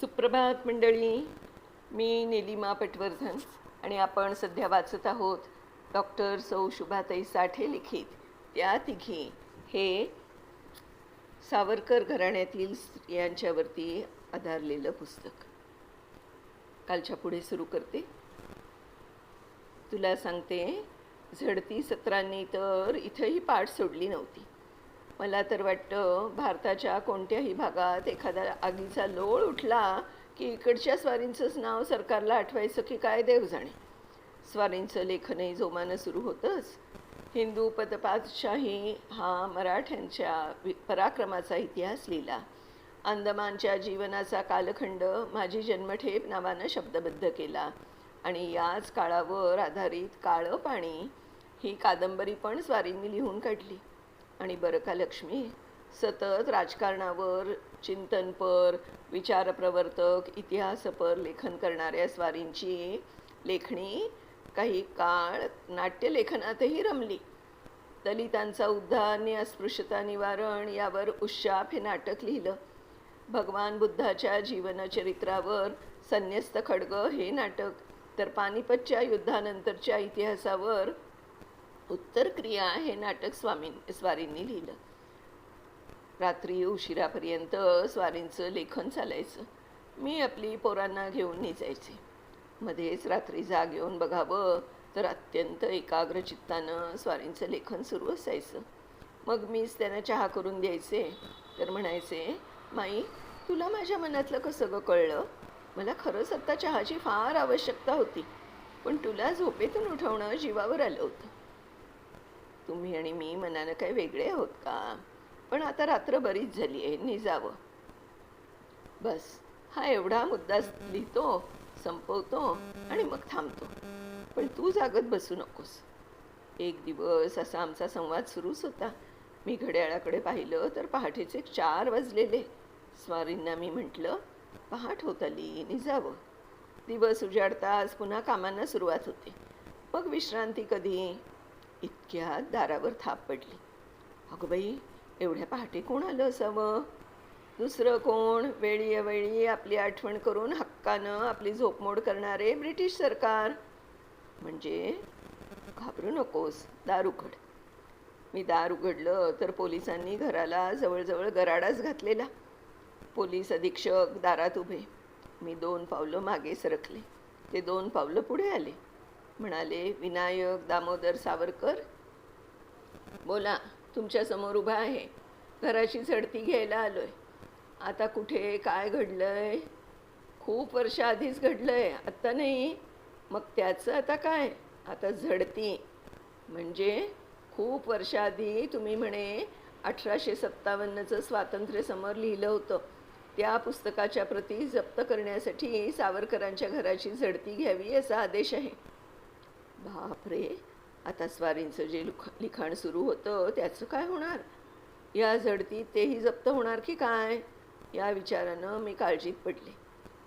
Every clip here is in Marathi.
सुप्रभात मंडळी. मी निलिमा पटवर्धन आणि आपण सध्या वाचत आहोत डॉक्टर सौ शुभाताई साठे लिखित. त्या तिघी हे सावरकर घराण्यातील स्त्रियांच्यावरती आधारलेलं पुस्तक. कालच्या पुढे सुरू करते. तुला सांगते झडती सत्रांनी तर इथंही पाठ सोडली नव्हती. मला तर वाटतं भारताच्या कोणत्याही भागात एखादा आगीचा लोळ उठला की इकडच्या स्वारींचंच नाव सरकारला आठवायचं की काय देव जाणे स्वारींचं लेखनही जोमानं सुरू होतंच. हिंदू पदपातशाही हा मराठ्यांच्या वि- पराक्रमाचा इतिहास लिहिला. अंदमानच्या जीवनाचा कालखंड माझी जन्मठेप नावानं शब्दबद्ध केला आणि याच काळावर आधारित काळं पाणी ही कादंबरी पण स्वारींनी लिहून काढली. आणि बरं का लक्ष्मी. सतत राजकारणावर चिंतनपर विचारप्रवर्तक इतिहासपर लेखन करणाऱ्या स्वारींची लेखणी काही काळ नाट्यलेखनातही रमली. दलितांचा उद्धार आणि अस्पृश्यता निवारण यावर उशाप हे नाटक लिहिलं. भगवान बुद्धाच्या जीवनचरित्रावर संन्यस्त खडग हे नाटक. तर पानिपतच्या युद्धानंतरच्या इतिहासावर उत्तर क्रिया हे नाटक स्वामी स्वारींनी लिहिलं. रात्री उशिरापर्यंत स्वारींचं लेखन चालायचं. मी आपली पोरांना घेऊन निजायचे. मध्येच रात्री जाग येऊन बघावं तर अत्यंत एकाग्र चित्तानं स्वारींचं लेखन सुरू असायचं. मग मीच त्यांना चहा करून द्यायचे. तर म्हणायचे माई तुला माझ्या मनातलं कसं गं कळलं? मला खरंच आत्ता चहाची फार आवश्यकता होती. पण तुला झोपेतून उठवणं जीवावर आलं होतं. तुम्ही आणि मी मनानं काही वेगळे आहोत का? पण आता रात्र बरीच झाली आहे निजावं. बस हा एवढा मुद्दा लिहितो संपवतो आणि मग थांबतो. पण तू जागत बसू नकोस. एक दिवस असा आमचा संवाद सुरूच होता. मी घड्याळाकडे पाहिलं तर पहाटेचे चार वाजलेले. स्वारींना मी म्हटलं पहाट होत आली निजावं. दिवस उजाडताच पुन्हा कामांना सुरुवात होते. मग विश्रांती कधी? इतक्या दारावर थाप पडली. अगं बाई एवढ्या पहाटे कोण आलं असावं? दुसरं कोण? वेळी अवेळी आपली आठवण करून हक्कानं आपली झोपमोड करणारे ब्रिटिश सरकार. म्हणजे घाबरू नकोस दार उघड. मी दार उघडलं तर पोलिसांनी घराला जवळजवळ गराडाच घातलेला. पोलीस अधीक्षक दारात उभे. मी दोन पावलं मागे सरकले. ते दोन पावलं पुढे आले. म्हणाले विनायक दामोदर सावरकर बोला तुमच्यासमोर उभा आहे. घराची झडती घ्यायला आलो आहे आता कुठे काय घडलं आहे खूप वर्ष आधीच घडलं आहे आत्ता नाही. मग त्याचं आता काय? आता झडती. म्हणजे खूप वर्षाआधी तुम्ही म्हणे अठराशे सत्तावन्नचं स्वातंत्र्य समोर लिहिलं होतं. त्या पुस्तकाच्या प्रती जप्त करण्यासाठी सावरकरांच्या घराची झडती घ्यावी असा आदेश आहे. बापरे आता स्वारींचं जे लिख लिखाण सुरू होतं त्याचं काय होणार? या झडतीत तेही जप्त होणार की काय? या विचारानं मी काळजीत पडले.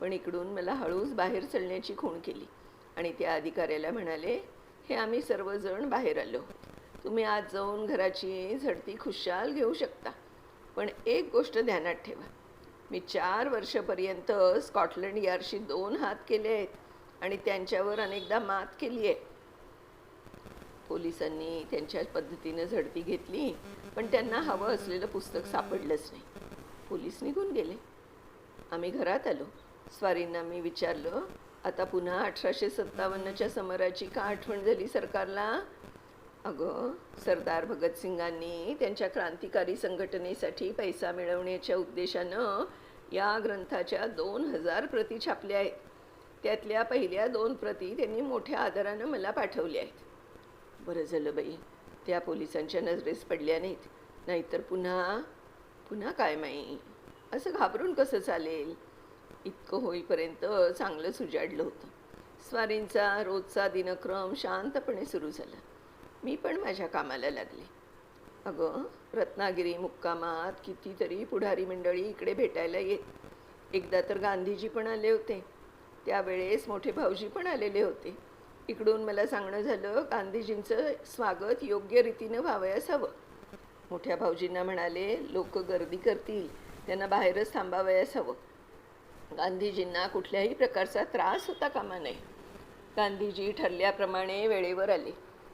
पण इकडून मला हळूच बाहेर चलण्याची खूण केली. आणि त्या अधिकाऱ्याला म्हणाले हे आम्ही सर्वजण बाहेर आलो. तुम्ही आज जाऊन घराची झडती खुशाल घेऊ शकता. पण एक गोष्ट ध्यानात ठेवा. मी चार वर्षपर्यंत स्कॉटलंड यार्डशी दोन हात केले आहेत आणि त्यांच्यावर अनेकदा मात केली आहे. पोलिसांनी त्यांच्या पद्धतीनं झडती घेतली पण त्यांना हवं असलेलं पुस्तक सापडलंच नाही. पोलीस निघून गेले. आम्ही घरात आलो. स्वारींना मी विचारलं आता पुन्हा अठराशे सत्तावन्नच्या समराची का आठवण झाली सरकारला? अगं सरदार भगतसिंगांनी त्यांच्या क्रांतिकारी संघटनेसाठी पैसा मिळवण्याच्या उद्देशानं या ग्रंथाच्या दोन हजार प्रती छापल्या आहेत. त्यातल्या पहिल्या दोन प्रती त्यांनी मोठ्या आदरानं मला पाठवल्या आहेत. बरं झालं बाई. त्या पोलिसांच्या नजरेस पडल्या नाहीत. नाहीतर पुन्हा पुन्हा काय माई? असं घाबरून कसं चालेल? इतकं होईपर्यंत चांगलं उजाडलं होतं. स्वारींचा रोजचा दिनक्रम शांतपणे सुरू झाला. मी पण माझ्या कामाला लागले. अगं रत्नागिरी मुक्कामात कितीतरी पुढारी मंडळी इकडे भेटायला येत. एकदा तर गांधीजी पण आले होते. त्यावेळेस मोठे भाऊजी पण आलेले होते. इकडून मला सांगणं झालं गांधीजींचं स्वागत योग्य रीतीनं व्हावयास हवं मोठ्या भाऊजींना म्हणाले लोक गर्दी करतील त्यांना बाहेरच थांबावयास हवं गांधीजींना कुठल्याही प्रकारचा त्रास होता कामा नये. गांधीजी ठरल्याप्रमाणे वेळेवर आले.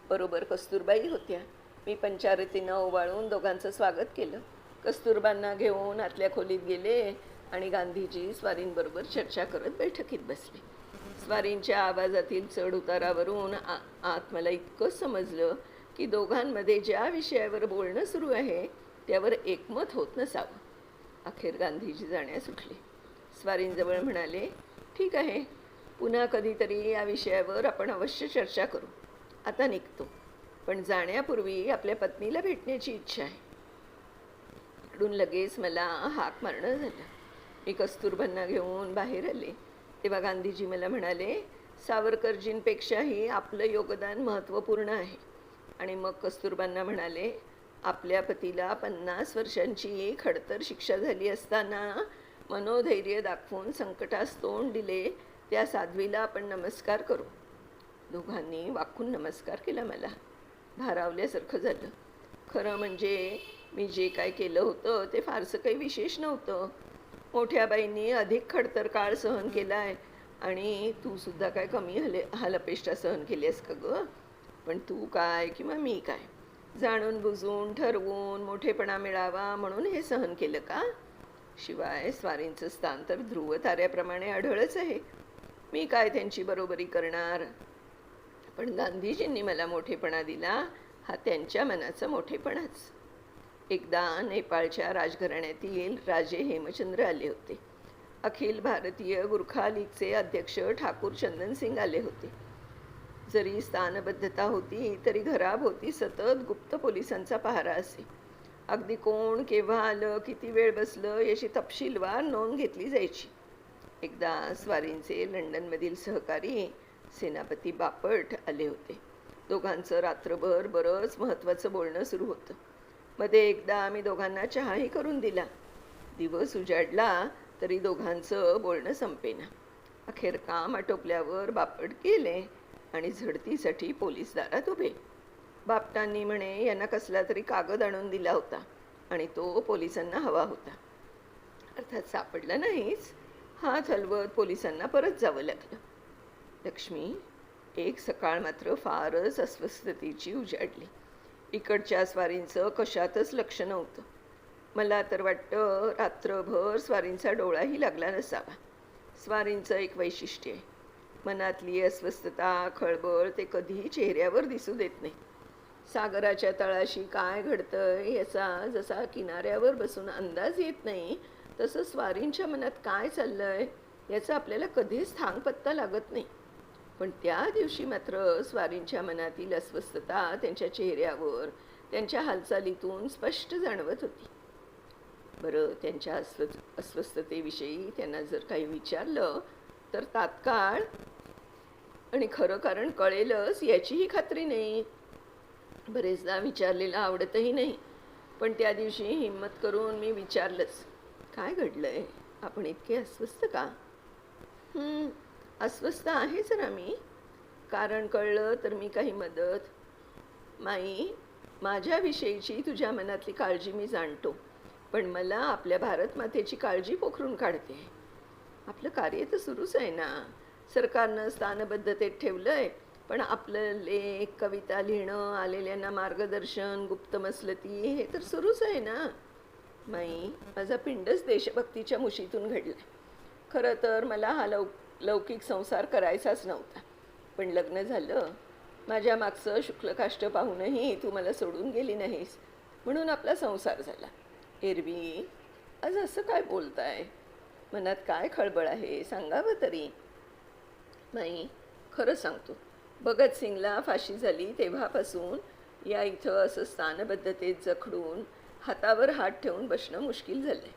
बरोबर कस्तुरबाई होत्या. मी पंचारतीनं ओवाळून दोघांचं स्वागत केलं. कस्तुरबांना घेऊन आतल्या खोलीत गेले आणि गांधीजी स्वारींबरोबर चर्चा करत बैठकीत बसले. स्वारींच्या आवाजातील चढउतारावरून आ आत मला इतकं समजलं की दोघांमध्ये ज्या विषयावर बोलणं सुरू आहे त्यावर एकमत होत नसावं. अखेर गांधीजी जाण्यास उठले. स्वारींजवळ म्हणाले ठीक आहे पुन्हा कधीतरी या विषयावर आपण अवश्य चर्चा करू. आता निघतो. पण जाण्यापूर्वी आपल्या पत्नीला भेटण्याची इच्छा आहे. इकडून लगेच मला हाक मारणं झालं. मी कस्तुरबांना घेऊन बाहेर आले. तेव्हा गांधीजी मला म्हणाले सावरकरजींपेक्षाही आपलं योगदान महत्त्वपूर्ण आहे. आणि मग कस्तुरबांना म्हणाले आपल्या पतीला पन्नास वर्षांची खडतर शिक्षा झाली असताना मनोधैर्य दाखवून संकटास तोंड दिले त्या साध्वीला आपण नमस्कार करू. दोघांनी वाकून नमस्कार केला मला. भारावल्यासारखं झालं. खरं म्हणजे मी जे काय केलं होतं ते फारसं काही विशेष नव्हतं. मोठ्या बाईंनी अधिक खडतर काळ सहन केला आहे. आणि तू सुद्धा काय कमी हले हालअपेष्टा सहन केली आहेस का गं? पण तू काय किंवा मी काय? जाणून बुजून ठरवून मोठेपणा मिळावा म्हणून हे सहन केलं का? शिवाय स्वारींचं स्थान तर ध्रुव ताऱ्याप्रमाणे आढळच आहे. मी काय त्यांची बरोबरी करणार? पण गांधीजींनी मला मोठेपणा दिला हा त्यांच्या मनाचा मोठेपणाच. एकदा नेपाळच्या राजघराण्यातील राजे हेमचंद्र आले होते. अखिल भारतीय गुरखा लीगचे अध्यक्ष ठाकूर चंदन सिंग आले होते. जरी स्थानबद्धता होती तरी घराभोवती सतत गुप्त पोलिसांचा पहारा असे. अगदी कोण केव्हा आलं किती वेळ बसलं याची तपशीलवार नोंद घेतली जायची. एकदा स्वारींचे लंडनमधील सहकारी सेनापती बापट आले होते. दोघांचं रात्रभर बरंच महत्त्वाचं बोलणं सुरू होतं. मध्ये एकदा आम्ही दोघांना चहाही करून दिला. दिवस उजाडला तरी दोघांचं बोलणं संपेना. अखेर काम आटोपल्यावर बापट गेले आणि झडतीसाठी पोलीस दारात उभे. बापटांनी म्हणे यांना कसला तरी कागद आणून दिला होता आणि तो पोलिसांना हवा होता. अर्थात सापडला नाहीच. हात हलवत पोलिसांना परत जावं लागलं. लक्ष्मी एक सकाळ मात्र फारच अस्वस्थतेची उजाडली. इकडच्या स्वारींचं कशातच लक्ष नव्हतं. मला तर वाटतं रात्रभर स्वारींचा डोळाही लागला नसावा. स्वारींचं एक वैशिष्ट्य आहे. मनातली अस्वस्थता खळबळ ते कधीही चेहऱ्यावर दिसू देत नाही. सागराच्या तळाशी काय घडतंय याचा जसा किनाऱ्यावर बसून अंदाज येत नाही तसं स्वारींच्या मनात काय चाललंय याचा आपल्याला कधीच थांगपत्ता लागत नाही. पण त्या दिवशी मात्र स्वारींच्या मनातील अस्वस्थता त्यांच्या चेहऱ्यावर त्यांच्या हालचालीतून स्पष्ट जाणवत होती. बरं त्यांच्या अस्व अस्वस्थतेविषयी त्यांना जर काही विचारलं तर तात्काळ आणि खरं कारण कळेलच याचीही खात्री नाही. बरेचदा विचारलेलं आवडतही नाही पण त्या दिवशी हिंमत करून मी विचारलंच. काय घडलंय? आपण इतके अस्वस्थ का? अस्वस्थ आहे जरा मी कारण कळलं तर मी काही मदत. माई माझ्याविषयीची तुझ्या मनातली काळजी मी जाणतो. पण मला आपल्या भारतमातेची काळजी पोखरून काढते. आपलं कार्य तर सुरूच आहे ना. सरकारनं स्थानबद्धतेत ठेवलं आहे पण आपलं लेख कविता लिहिणं आलेल्यांना मार्गदर्शन गुप्त मसलती हे तर सुरूच आहे ना. माई माझा पिंडच देशभक्तीच्या मुशीतून घडलाय. खरं तर मला हा लव लौकिक संसार करायचाच नव्हता. पण लग्न झालं. माझ्या मागचं शुक्लकाष्ट पाहूनही तू मला सोडून गेली नाहीस. म्हणून आपला संसार झाला. एरवी आज असं काय बोलताय? मनात काय खळबळ आहे? सांगावं तरी. नाही खरं सांगतो. भगतसिंगला फाशी झाली तेव्हापासून या इथं असं स्थानबद्धतेत जखडून हातावर हात ठेवून बसणं मुश्किल झालं आहे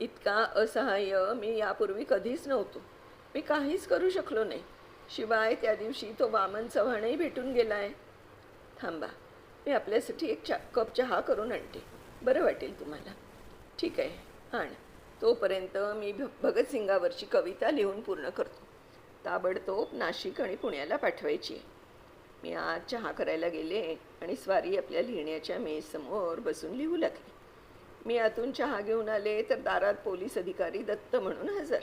इतका असहाय्य मी यापूर्वी कधीच नव्हतो. मी काहीच करू शकलो नाही. शिवाय त्या दिवशी तो वामन चव्हाणही भेटून गेला आहे थांबा मी आपल्यासाठी एक चा कप चहा करून आणते. बरं वाटेल तुम्हाला. ठीक आहे आण. तोपर्यंत मी भ भगतसिंगावरची कविता लिहून पूर्ण करतो. ताबडतोब नाशिक आणि पुण्याला पाठवायची आहे. मी आज चहा करायला गेले आणि स्वारी आपल्या लिहिण्याच्या मेजसमोर बसून लिहू लागली. मी आतून चहा घेऊन आले तर दारात पोलीस अधिकारी दत्त म्हणून हजर.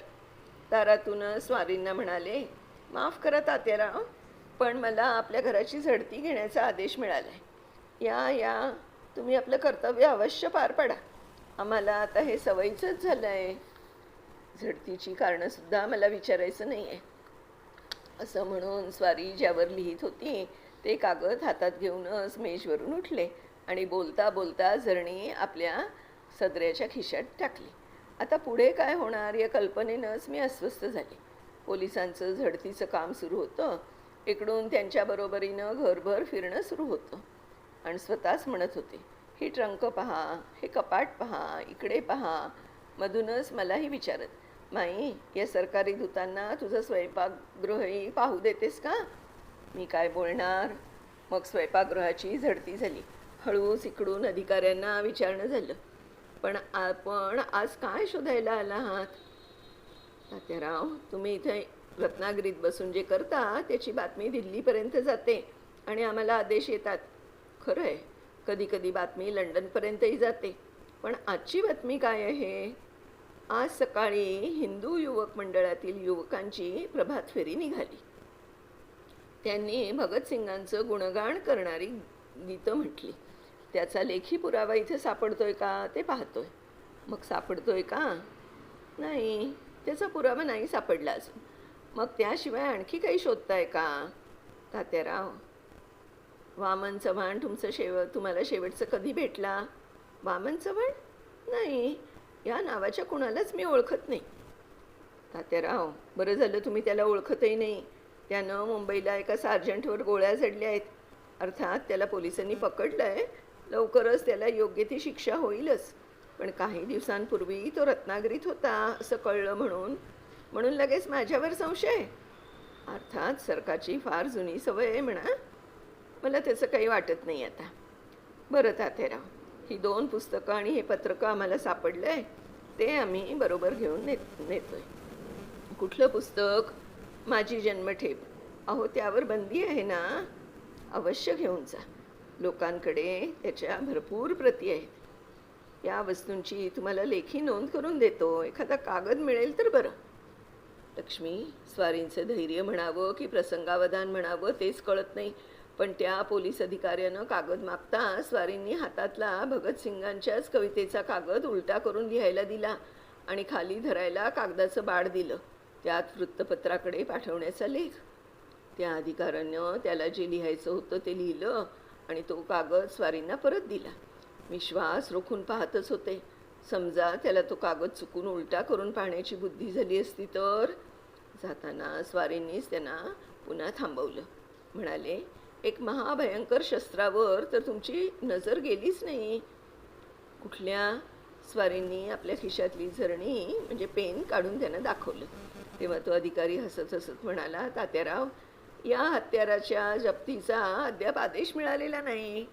दारातून स्वारींना म्हणाले माफ करा तात्याराव पण मला आपल्या घराची झडती घेण्याचा आदेश मिळाला आहे. या या तुम्ही आपलं कर्तव्य अवश्य पार पाडा. आम्हाला आता हे सवयीचंच झालं आहे झडतीची कारणंसुद्धा मला विचारायचं नाही आहे असं म्हणून स्वारी ज्यावर लिहित होती ते कागद हातात घेऊनच मेजवरून उठले आणि बोलता बोलता झरणी आपल्या सदऱ्याच्या खिशात टाकली. आता पुढे काय होणार या कल्पनेनंच मी अस्वस्थ झाले. पोलिसांचं झडतीचं काम सुरू होतं. इकडून त्यांच्या बरोबरीनं घरभर फिरणं सुरू होतं. आणि स्वतःच म्हणत होते ही ट्रंक पहा हे कपाट पहा इकडे पहा. मधूनच मलाही विचारत माई या सरकारी दूतांना तुझं स्वयंपाकगृहही पाहू देतेस का? मी काय बोलणार? मग स्वयंपाकगृहाची झडती झाली. हळूच इकडून अधिकाऱ्यांना विचारणं झालं. पण आपण आज काय शोधायला आला आहात? तात्याराव तुम्ही इथे रत्नागिरीत बसून जे करता त्याची बातमी दिल्लीपर्यंत जाते आणि आम्हाला आदेश येतात. खरं आहे कधी कधी बातमी लंडनपर्यंतही जाते. पण आजची बातमी काय आहे? आज सकाळी हिंदू युवक मंडळातील युवकांची प्रभात फेरी निघाली. त्यांनी भगतसिंगांचं गुणगान करणारी गीतं म्हटली. त्याचा लेखी पुरावा इथे सापडतोय का? ते पाहतोय. मग सापडतोय का? नाही त्याचा पुरावा नाही सापडला अजून. मग त्याशिवाय आणखी काही शोधताय का? तात्याराव वामन चव्हाण तुमचं शेव तुम्हाला शेवटचं कधी भेटला? वामन चव्हाण? नाही या नावाच्या कुणालाच मी ओळखत नाही. तात्याराव बरं झालं तुम्ही त्याला ओळखतही नाही. त्यानं मुंबईला एका सार्जंटवर गोळ्या झडल्या आहेत. अर्थात त्याला पोलिसांनी पकडलं आहे लवकरच त्याला योग्य ती शिक्षा होईलच. पण काही दिवसांपूर्वी तो रत्नागिरीत होता असं कळलं म्हणून. म्हणून लगेच माझ्यावर संशय. अर्थात सरकारची फार जुनी सवय आहे म्हणा. मला त्याचं काही वाटत नाही आता. बरं तात्याराव ही दोन पुस्तकं आणि हे पत्रकं आम्हाला सापडलं आहे ते आम्ही बरोबर घेऊन नेत नेतो आहे कुठलं पुस्तक? माझी जन्मठेप. अहो त्यावर बंदी आहे ना? अवश्य घेऊन जा. लोकांकडे त्याच्या भरपूर प्रती आहेत. या वस्तूंची तुम्हाला लेखी नोंद करून देतो. एखादा कागद मिळेल तर बरं. लक्ष्मी स्वारींचं धैर्य म्हणावं की प्रसंगावधान म्हणावं तेच कळत नाही. पण त्या पोलीस अधिकाऱ्यानं कागद मागता स्वारींनी हातातला भगतसिंगांच्याच कवितेचा कागद उलटा करून लिहायला दिला आणि खाली धरायला कागदाचं बाळ दिलं. त्यात वृत्तपत्राकडे पाठवण्याचा लेख. त्या अधिकाऱ्यानं त्याला जे लिहायचं होतं ते लिहिलं. आणि तो कागद स्वारींना परत दिला. मी श्वास रोखून पाहतच होते. समजा त्याला तो कागद चुकून उलटा करून पाहण्याची बुद्धी झाली असती तर? जाताना स्वारींनीच त्यांना पुन्हा थांबवलं. म्हणाले एक महाभयंकर शस्त्रावर तर तुमची नजर गेलीच नाही. कुठल्या? स्वारींनी आपल्या खिशातली झरणी म्हणजे पेन काढून त्यांना दाखवलं. तेव्हा तो अधिकारी हसत हसत म्हणाला तात्याराव या हत्याराच्या जप्तीचा अद्याप आदेश मिळालेला नाही.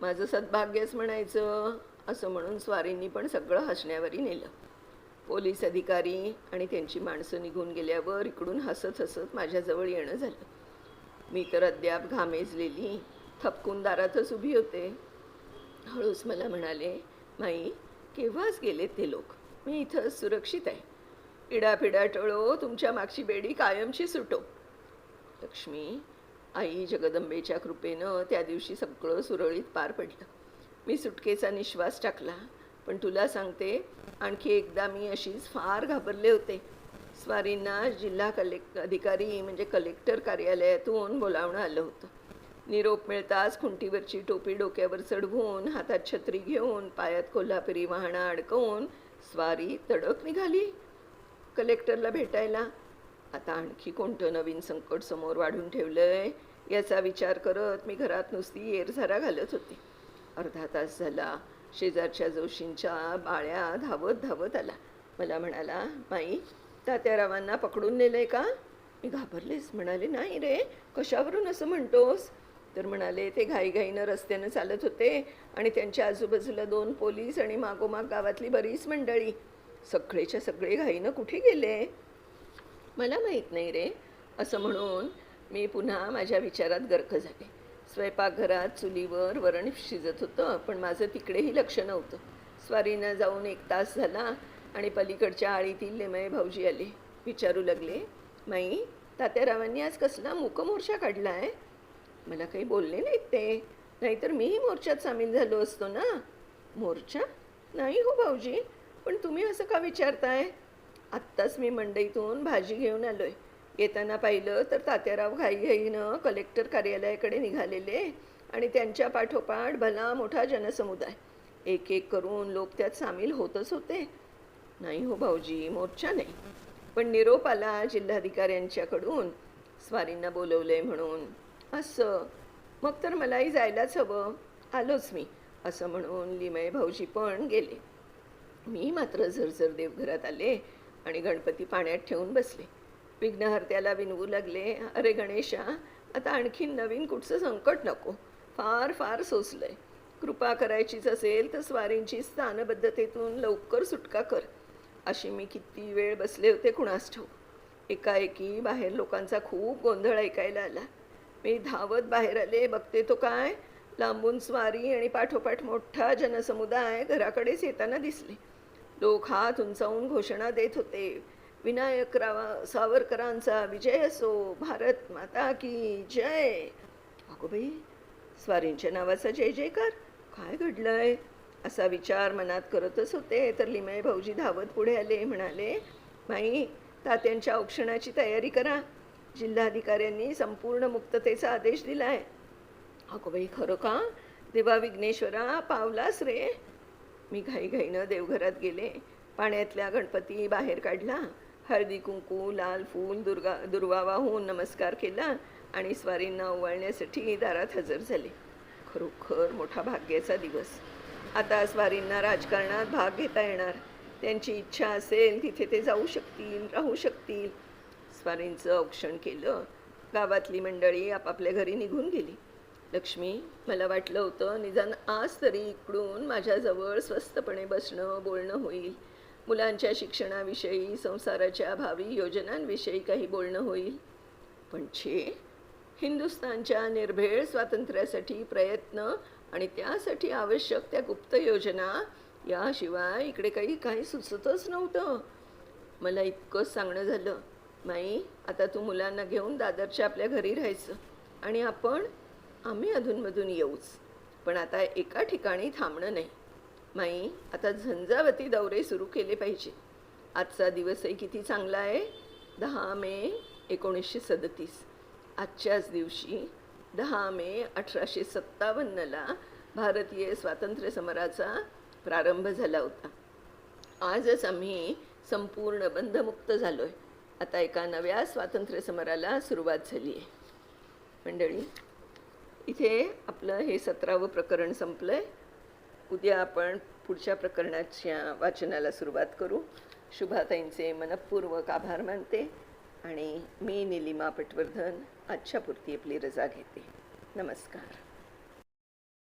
माझं सद्भाग्यच म्हणायचं असं म्हणून स्वारींनी पण सगळं हसण्यावरी नेलं. पोलीस अधिकारी आणि त्यांची माणसं निघून गेल्यावर इकडून हसत हसत माझ्याजवळ येणं झालं. मी तर अद्याप घामेजलेली थपकून दारातच उभी होते. हळूच मला म्हणाले माई केव्हाच गेलेत ते लोक? मी इथं सुरक्षित आहे. इडापिडा टळो तुमच्या मागची बेडी कायमची सुटो. लक्ष्मी आई जगदंबेच्या कृपेनं त्या दिवशी सगळं सुरळीत पार पडलं. मी सुटकेचा निश्वास टाकला पण तुला सांगते आणखी एकदा मी अशीच फार घाबरले होते. स्वारींना जिल्हा कलेक्ट अधिकारी म्हणजे कलेक्टर कार्यालयातून बोलावणं आलं होतं. निरोप मिळताच खुंटीवरची टोपी डोक्यावर चढवून हातात छत्री घेऊन पायात कोल्हापुरी वाहणं अडकवून स्वारी तडक निघाली. कलेक्टरला भेटायला आता आणखी कोणतं नवीन संकट समोर वाढून ठेवलंय याचा विचार करत मी घरात नुसती येरझारा घालत होते. अर्धा तास झाला शेजारच्या जोशींच्या बाळ्या धावत धावत आला. मला म्हणाला माई तात्यारावांना पकडून नेलंय का? मी घाबरलेस म्हणाले नाही रे कशावरून असं म्हणतोस? तर म्हणाले ते घाईघाईनं रस्त्यानं चालत होते आणि त्यांच्या आजूबाजूला दोन पोलीस आणि मागोमाग गावातली बरीच मंडळी. सगळेच्या सगळे घाईनं कुठे गेले? मला माहीत नाही रे असं म्हणून मी पुन्हा माझ्या विचारात गर्क झाले. स्वयंपाकघरात चुलीवर वरण शिजत होतं पण माझं तिकडेही लक्ष नव्हतं. स्वारीनं जाऊन एक तास झाला आणि पलीकडच्या आळीतील लेमय भाऊजी आले. विचारू लागले माई तात्यारावांनी आज कसला मूकमोर्चा काढला आहे मला काही बोलले नाहीत ते. नाहीतर मीही मोर्चात सामील झालो असतो ना. मोर्चा? नाही हो भाऊजी पण तुम्ही असं का विचारताय? आत्ताच मी मंडईतून भाजी घेऊन आलो आहे येताना पाहिलं तर तात्याराव घाईघाईनं कलेक्टर कार्यालयाकडे निघालेले आणि त्यांच्या पाठोपाठ भला मोठा जनसमुदाय. एक एक करून लोक त्यात सामील होतच होते. नाही हो भाऊजी मोर्चा नाही. पण निरोप आला जिल्हाधिकाऱ्यांच्याकडून. स्वारींना बोलवलंय म्हणून. असं. मग तर मलाही जायलाच हवं. आलोच मी. असं म्हणून लिमय भाऊजी पण गेले. मी मात्र झरझर देवघरात आले. आणि गणपती पाण्यात ठेवून बसले. विघ्नहर्त्याला विनवू लागले अरे गणेशा आता आणखीन नवीन कुठचं संकट नको. फार फार सोसलंय. कृपा करायचीच असेल तर स्वारींची स्थानबद्धतेतून लवकर सुटका कर. अशी मी किती वेळ बसले होते कुणास ठेवू एकाएकी बाहेर लोकांचा खूप गोंधळ ऐकायला आला. मी धावत बाहेर आले बघते तो काय? लांबून स्वारी आणि पाठोपाठ मोठा जनसमुदाय घराकडेच येताना दिसले. लोक हात उंचावून घोषणा देत होते. विनायकरावा सावरकरांचा विजय असो भारत माता की जय. अगो स्वारींच्या नावाचा जय जयकार काय घडलंय? असा विचार मनात करतच होते. तर लिमय भाऊजी धावत पुढे आले म्हणाले माई तात्यांच्या औक्षणाची तयारी करा. जिल्हाधिकाऱ्यांनी संपूर्ण मुक्ततेचा आदेश दिला आहे अगोबाई खरं का? देवा विघ्नेश्वरा पावलास रे. मी घाईघाईनं देवघरात गेले. पाण्यातल्या गणपती बाहेर काढला. हळदी कुंकू लाल फूल दुर्गा दुर्वा वाहून नमस्कार केला आणि स्वारींना ओवाळण्यासाठी दारात हजर झाले. खरोखर मोठा भाग्याचा दिवस. आता स्वारींना राजकारणात भाग घेता येणार. त्यांची इच्छा असेल तिथे ते जाऊ शकतील राहू शकतील. स्वारींचं औक्षण केलं. गावातली मंडळी आपापल्या घरी निघून गेली. लक्ष्मी मला वाटलं होतं निदान आज तरी इकडून माझ्याजवळ स्वस्तपणे बसणं बोलणं होईल. मुलांच्या शिक्षणाविषयी संसाराच्या भावी योजनांविषयी काही बोलणं होईल. पण छे हिंदुस्थानच्या निर्भेळ स्वातंत्र्यासाठी प्रयत्न आणि त्यासाठी आवश्यक त्या गुप्त योजना याशिवाय इकडे काही काही सुचतच नव्हतं. मला इतकंच सांगणं झालं माई आता तू मुलांना घेऊन दादरच्या आपल्या घरी राहायचं आणि आपण आम्ही अधूनमधून येऊच. पण आता एका ठिकाणी थांबणं नाही. माई आता झंझावती दौरे सुरू केले पाहिजे. आजचा दिवसही किती चांगला आहे? दहा मे एकोणीसशे सदतीस. आजच्याच दिवशी दहा मे अठराशे सत्तावन्नला भारतीय स्वातंत्र्य समराचा प्रारंभ झाला होता. आजच आम्ही संपूर्ण बंधमुक्त झालो आहे आता एका नव्या स्वातंत्र्य समराला सुरुवात झाली आहे मंडळी इथे आपलं हे सतरावं प्रकरण संपलं आहे उद्या आपण पुढच्या प्रकरणाच्या वाचनाला सुरुवात करू. शुभाताईंचे मनपूर्वक आभार मानते आणि मी निलिमा पटवर्धन आजच्या पुरती आपली रजा घेते. नमस्कार.